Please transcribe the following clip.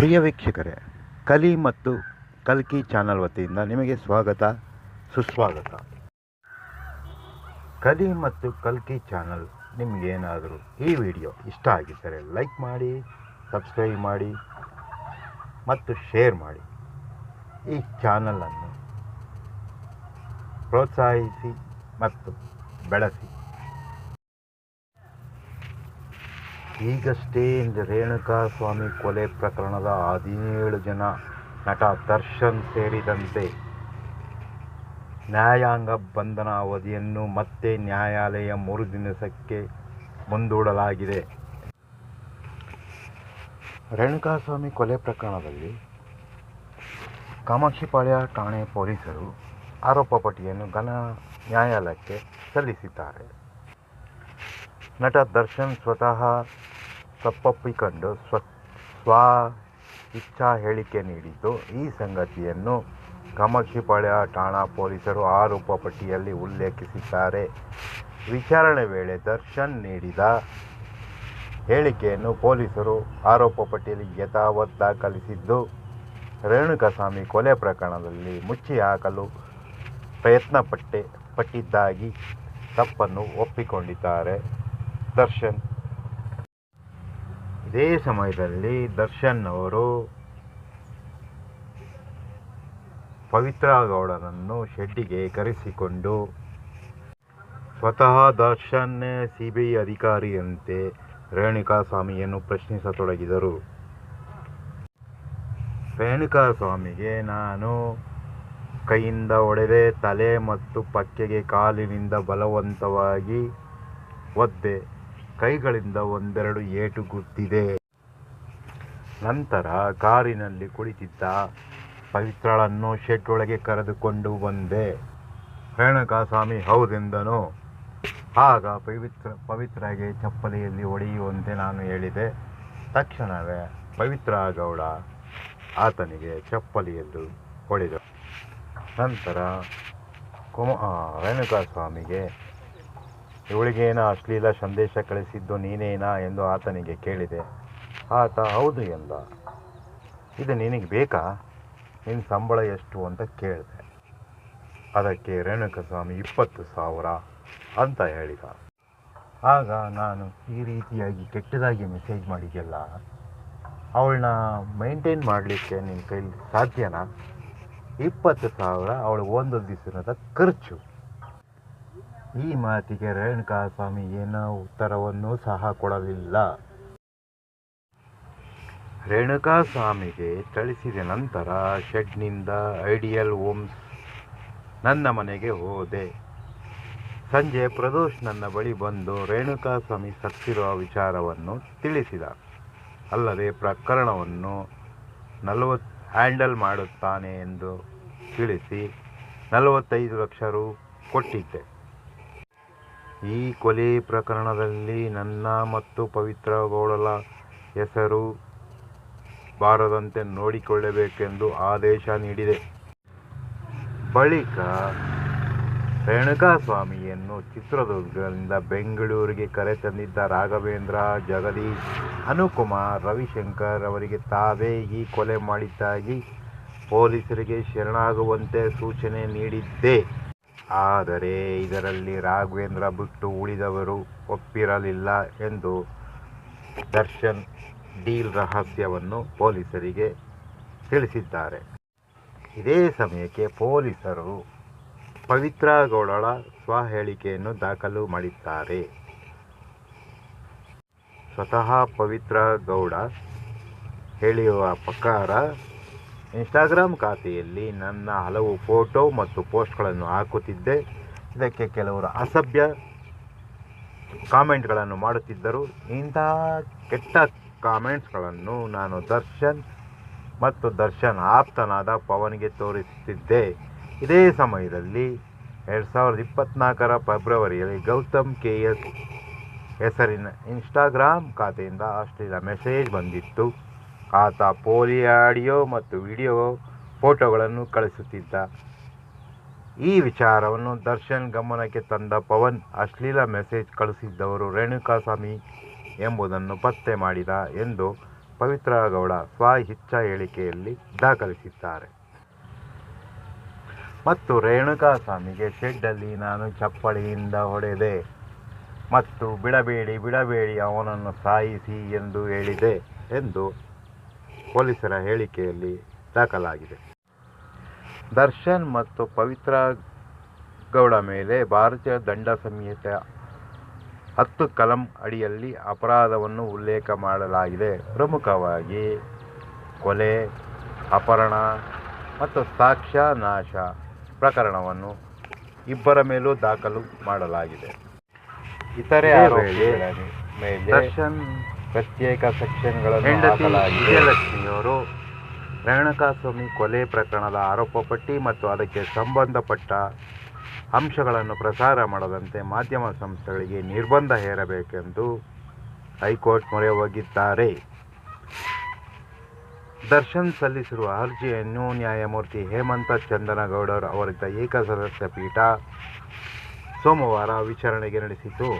ಪ್ರಿಯ ವೀಕ್ಷಕರೇ, ಕಲಿ ಮತ್ತು ಕಲ್ಕಿ ಚಾನಲ್ ವತಿಯಿಂದ ನಿಮಗೆ ಸ್ವಾಗತ, ಸುಸ್ವಾಗತ. ಕಲಿ ಮತ್ತು ಕಲ್ಕಿ ಚಾನಲ್ ನಿಮಗೇನಾದರೂ ಈ ವಿಡಿಯೋ ಇಷ್ಟ ಆಗಿದ್ದರೆ ಲೈಕ್ ಮಾಡಿ, ಸಬ್ಸ್ಕ್ರೈಬ್ ಮಾಡಿ ಮತ್ತು ಶೇರ್ ಮಾಡಿ. ಈ ಚಾನಲನ್ನು ಪ್ರೋತ್ಸಾಹಿಸಿ ಮತ್ತು ಬೆಳೆಸಿ. ಈಗಷ್ಟೇ ರೇಣುಕಾ ಸ್ವಾಮಿ ಕೊಲೆ ಪ್ರಕರಣದ ಹದಿನೇಳು ಜನ ನಟ ದರ್ಶನ್ ಸೇರಿದಂತೆ ನ್ಯಾಯಾಂಗ ಬಂಧನ ಅವಧಿಯನ್ನು ಮತ್ತೆ ನ್ಯಾಯಾಲಯ ಮೂರು ದಿವಸಕ್ಕೆ ಮುಂದೂಡಲಾಗಿದೆ. ರೇಣುಕಾಸ್ವಾಮಿ ಕೊಲೆ ಪ್ರಕರಣದಲ್ಲಿ ಕಾಮಾಕ್ಷಿಪಾಳ್ಯ ಠಾಣೆ ಪೊಲೀಸರು ಆರೋಪ ಪಟ್ಟಿಯನ್ನು ಘನ ನ್ಯಾಯಾಲಯಕ್ಕೆ ಸಲ್ಲಿಸಿದ್ದಾರೆ. ನಟ ದರ್ಶನ್ ಸ್ವತಃ ತಪ್ಪೊಪ್ಪಿಕೊಂಡು ಸ್ವ ಸ್ವ ಇಚ್ಛಾ ಹೇಳಿಕೆ ನೀಡಿದ್ದು. ಈ ಸಂಗತಿಯನ್ನು ಕಾಮಾಕ್ಷಿಪಾಳ್ಯ ಠಾಣಾ ಪೊಲೀಸರು ಆರೋಪ ಪಟ್ಟಿಯಲ್ಲಿ ಉಲ್ಲೇಖಿಸಿದ್ದಾರೆ. ವಿಚಾರಣೆ ವೇಳೆ ದರ್ಶನ್ ನೀಡಿದ ಹೇಳಿಕೆಯನ್ನು ಪೊಲೀಸರು ಆರೋಪ ಪಟ್ಟಿಯಲ್ಲಿ ಯಥಾವತ್ ದಾಖಲಿಸಿದ್ದು, ರೇಣುಕಸ್ವಾಮಿ ಕೊಲೆ ಪ್ರಕರಣದಲ್ಲಿ ಮುಚ್ಚಿ ಹಾಕಲು ಪ್ರಯತ್ನ ಪಟ್ಟೆ ಪಟ್ಟಿದ್ದಾಗಿ ತಪ್ಪನ್ನು ಒಪ್ಪಿಕೊಂಡಿದ್ದಾರೆ. ದರ್ಶನ್. ಇದೇ ಸಮಯದಲ್ಲಿ ದರ್ಶನ್ ಅವರು ಪವಿತ್ರ ಗೌಡರನ್ನು ಶೆಡ್ಡಿಗೆ ಕರೆಸಿಕೊಂಡು ಸ್ವತಃ ದರ್ಶನ್ ಸಿ ಬಿ ಐ ಅಧಿಕಾರಿಯಂತೆ ರೇಣುಕಾ ಸ್ವಾಮಿಯನ್ನು ಪ್ರಶ್ನಿಸತೊಡಗಿದರು. ರೇಣುಕಾ ಸ್ವಾಮಿಗೆ ನಾನು ಕೈಯಿಂದ ಒಡೆದೆ ತಲೆ ಮತ್ತು ಪಕ್ಕೆಗೆ ಕಾಲಿನಿಂದ ಬಲವಂತವಾಗಿ ಒದ್ದೆ. ಕೈಗಳಿಂದ ಒಂದೆರಡು ಏಟು ಗುದ್ದಿದೆ. ನಂತರ ಕಾರಿನಲ್ಲಿ ಕುಳಿತಿದ್ದ ಪವಿತ್ರಳನ್ನು ಶೆಡ್ ಕರೆದುಕೊಂಡು ಬಂದೆ. ರೇಣುಕಾಸ್ವಾಮಿ ಹೌದೆಂದನು ಆಗ ಪವಿತ್ರ, ಪವಿತ್ರಗೆ ಚಪ್ಪಲಿಯಲ್ಲಿ ಹೊಡೆಯುವಂತೆ ನಾನು ಹೇಳಿದೆ. ತಕ್ಷಣವೇ ಪವಿತ್ರ ಗೌಡ ಆತನಿಗೆ ಚಪ್ಪಲಿಯಲ್ಲಿ ಹೊಡೆದ. ನಂತರ ಕುಮ ರೇಣುಕಾಸ್ವಾಮಿಗೆ ಇವಳಿಗೇನ ಅಶ್ಲೀಲ ಸಂದೇಶ ಕಳಿಸಿದ್ದು ನೀನೇನಾ ಎಂದು ಆತನಿಗೆ ಕೇಳಿದೆ. ಆತ, ಹೌದು ಎಂದ. ಇದು ನಿನಗೆ ಬೇಕಾ? ನಿನ್ನ ಸಂಬಳ ಎಷ್ಟು ಅಂತ ಕೇಳಿದೆ. ಅದಕ್ಕೆ ರೇಣುಕಸ್ವಾಮಿ ಇಪ್ಪತ್ತು ಸಾವಿರ ಅಂತ ಹೇಳಿದ. ಆಗ ನಾನು ಈ ರೀತಿಯಾಗಿ ಕೆಟ್ಟದಾಗಿ ಮೆಸೇಜ್ ಮಾಡಿದ್ದೆಲ್ಲ ಅವಳನ್ನ ಮೈಂಟೈನ್ ಮಾಡಲಿಕ್ಕೆ ನಿನ್ನ ಕೈಲಿ ಸಾಧ್ಯನಾ? ಇಪ್ಪತ್ತು ಸಾವಿರ ಅವಳು ಒಂದು ದಿವಸದ ಖರ್ಚು. ಈ ಮಾತಿಗೆ ರೇಣುಕಾಸ್ವಾಮಿ ಏನೋ ಉತ್ತರವನ್ನು ಸಹ ಕೊಡಲಿಲ್ಲ. ರೇಣುಕಾಸ್ವಾಮಿಗೆ ಥಳಿಸಿದ ನಂತರ ಶೆಡ್ನಿಂದ ಐಡಿಯಲ್ ಓಮ್ಸ್ ನನ್ನ ಮನೆಗೆ ಹೋದೆ. ಸಂಜೆ ಪ್ರದೋಷ್ ನನ್ನ ಬಳಿ ಬಂದು ರೇಣುಕಾಸ್ವಾಮಿ ಸತ್ತಿರುವ ವಿಚಾರವನ್ನು ತಿಳಿಸಿದ. ಅಲ್ಲದೆ ಪ್ರಕರಣವನ್ನು ನಲವತ್ತು ಹ್ಯಾಂಡಲ್ ಮಾಡುತ್ತಾನೆ ಎಂದು ತಿಳಿಸಿ ನಲವತ್ತೈದು ಲಕ್ಷ ರು ಕೊಟ್ಟಿದ್ದೆ. ಈ ಕೊಲೆ ಪ್ರಕರಣದಲ್ಲಿ ನನ್ನ ಮತ್ತು ಪವಿತ್ರ ಗೌಡಲ ಹೆಸರು ಬಾರದಂತೆ ನೋಡಿಕೊಳ್ಳಬೇಕೆಂದು ಆದೇಶ ನೀಡಿದೆ. ಬಳಿಕ ರೇಣುಕಾಸ್ವಾಮಿಯನ್ನು ಚಿತ್ರದುರ್ಗದಿಂದ ಬೆಂಗಳೂರಿಗೆ ಕರೆತಂದಿದ್ದ ರಾಘವೇಂದ್ರ, ಜಗದೀಶ್, ಅನುಕುಮಾರ್, ರವಿಶಂಕರ್ ಅವರಿಗೆ ತಾವೇ ಈ ಕೊಲೆ ಮಾಡಿದ್ದಾಗಿ ಪೊಲೀಸರಿಗೆ ಶರಣಾಗುವಂತೆ ಸೂಚನೆ ನೀಡಿದ್ದೆ. ಆದರೆ ಇದರಲ್ಲಿ ರಾಘವೇಂದ್ರ ಬಿಟ್ಟು ಉಳಿದವರು ಒಪ್ಪಿರಲಿಲ್ಲ ಎಂದು ದರ್ಶನ್ ಡೀಲ್ ರಹಸ್ಯವನ್ನು ಪೊಲೀಸರಿಗೆ ತಿಳಿಸಿದ್ದಾರೆ. ಇದೇ ಸಮಯಕ್ಕೆ ಪೊಲೀಸರು ಪವಿತ್ರ ಗೌಡಳ ಸ್ವ ದಾಖಲು ಮಾಡಿದ್ದಾರೆ. ಸ್ವತಃ ಪವಿತ್ರ ಗೌಡ ಹೇಳಿರುವ ಪ್ರಕಾರ ಇನ್ಸ್ಟಾಗ್ರಾಮ್ ಖಾತೆಯಲ್ಲಿ ನನ್ನ ಹಲವು ಫೋಟೋ ಮತ್ತು ಪೋಸ್ಟ್ಗಳನ್ನು ಹಾಕುತ್ತಿದ್ದೆ. ಇದಕ್ಕೆ ಕೆಲವರು ಅಸಭ್ಯ ಕಾಮೆಂಟ್ಗಳನ್ನು ಮಾಡುತ್ತಿದ್ದರು. ಇಂತಹ ಕೆಟ್ಟ ಕಾಮೆಂಟ್ಸ್ಗಳನ್ನು ನಾನು ದರ್ಶನ್ ಮತ್ತು ದರ್ಶನ್ ಆಪ್ತನಾದ ಪವನ್ಗೆ ತೋರಿಸುತ್ತಿದ್ದೆ. ಇದೇ ಸಮಯದಲ್ಲಿ ಎರಡು ಸಾವಿರದ ಇಪ್ಪತ್ತ್ನಾಲ್ಕರ ಫೆಬ್ರವರಿಯಲ್ಲಿ ಗೌತಮ್ ಕೆ ಎಸ್ ಹೆಸರಿನ ಇನ್ಸ್ಟಾಗ್ರಾಮ್ ಖಾತೆಯಿಂದ ಅಶ್ಲೀಲ ಮೆಸೇಜ್ ಬಂದಿತ್ತು. ಆತ ಪೋಲಿ ಆಡಿಯೋ ಮತ್ತು ವಿಡಿಯೋ ಫೋಟೋಗಳನ್ನು ಕಳಿಸುತ್ತಿದ್ದ. ಈ ವಿಚಾರವನ್ನು ದರ್ಶನ್ ಗಮನಕ್ಕೆ ತಂದ ಪವನ್ ಅಶ್ಲೀಲ ಮೆಸೇಜ್ ಕಳಿಸಿದ್ದವರು ರೇಣುಕಾಸ್ವಾಮಿ ಎಂಬುದನ್ನು ಪತ್ತೆ ಮಾಡಿದ ಎಂದು ಪವಿತ್ರ ಗೌಡ ಸ್ವಇಚ್ಛಾ ಹೇಳಿಕೆಯಲ್ಲಿ ದಾಖಲಿಸಿದ್ದಾರೆ. ಮತ್ತು ರೇಣುಕಾಸ್ವಾಮಿಗೆ ಶೆಡ್ಡಲ್ಲಿ ನಾನು ಚಪ್ಪಳಿಯಿಂದ ಹೊಡೆದೆ ಮತ್ತು ಬಿಡಬೇಡಿ ಬಿಡಬೇಡಿ, ಅವನನ್ನು ಸಾಯಿಸಿ ಎಂದು ಹೇಳಿದೆ ಎಂದು ಪೊಲೀಸರ ಹೇಳಿಕೆಯಲ್ಲಿ ದಾಖಲಾಗಿದೆ. ದರ್ಶನ್ ಮತ್ತು ಪವಿತ್ರ ಗೌಡ ಮೇಲೆ ಭಾರತೀಯ ದಂಡ ಸಂಹಿತೆ ಹತ್ತು ಕಲಂ ಅಡಿಯಲ್ಲಿ ಅಪರಾಧವನ್ನು ಉಲ್ಲೇಖ ಮಾಡಲಾಗಿದೆ. ಪ್ರಮುಖವಾಗಿ ಕೊಲೆ ಅಪಹರಣ ಮತ್ತು ಸಾಕ್ಷ್ಯ ನಾಶ ಪ್ರಕರಣವನ್ನು ಇಬ್ಬರ ಮೇಲೂ ದಾಖಲು ಮಾಡಲಾಗಿದೆ. ಇತರೆ ಆರೋಪಿಗಳ ಮೇಲೆ ದರ್ಶನ್ ಪ್ರತ್ಯೇಕ ಸೆಕ್ಷನ್ಗಳನ್ನು ಹೆಂಡತಿ ಹಾಕಲಾಗಿದೆ. ವಿಜಯಲಕ್ಷ್ಮಿಯವರು ರೇಣುಕಾಸ್ವಾಮಿ ಕೊಲೆ ಪ್ರಕರಣದ ಆರೋಪ ಪಟ್ಟಿ ಮತ್ತು ಅದಕ್ಕೆ ಸಂಬಂಧಪಟ್ಟ ಅಂಶಗಳನ್ನು ಪ್ರಸಾರ ಮಾಡದಂತೆ ಮಾಧ್ಯಮ ಸಂಸ್ಥೆಗಳಿಗೆ ನಿರ್ಬಂಧ ಹೇರಬೇಕೆಂದು ಹೈಕೋರ್ಟ್ ಮೊರೆ ಹೋಗಿದ್ದಾರೆ. ದರ್ಶನ್ ಸಲ್ಲಿಸಿರುವ ಅರ್ಜಿಯನ್ನು ನ್ಯಾಯಮೂರ್ತಿ ಹೇಮಂತ ಚಂದನಗೌಡರ್ ಅವರಿದ್ದ ಏಕಸದಸ್ಯ ಪೀಠ ಸೋಮವಾರ ವಿಚಾರಣೆಗೆ ನಡೆಸಿತು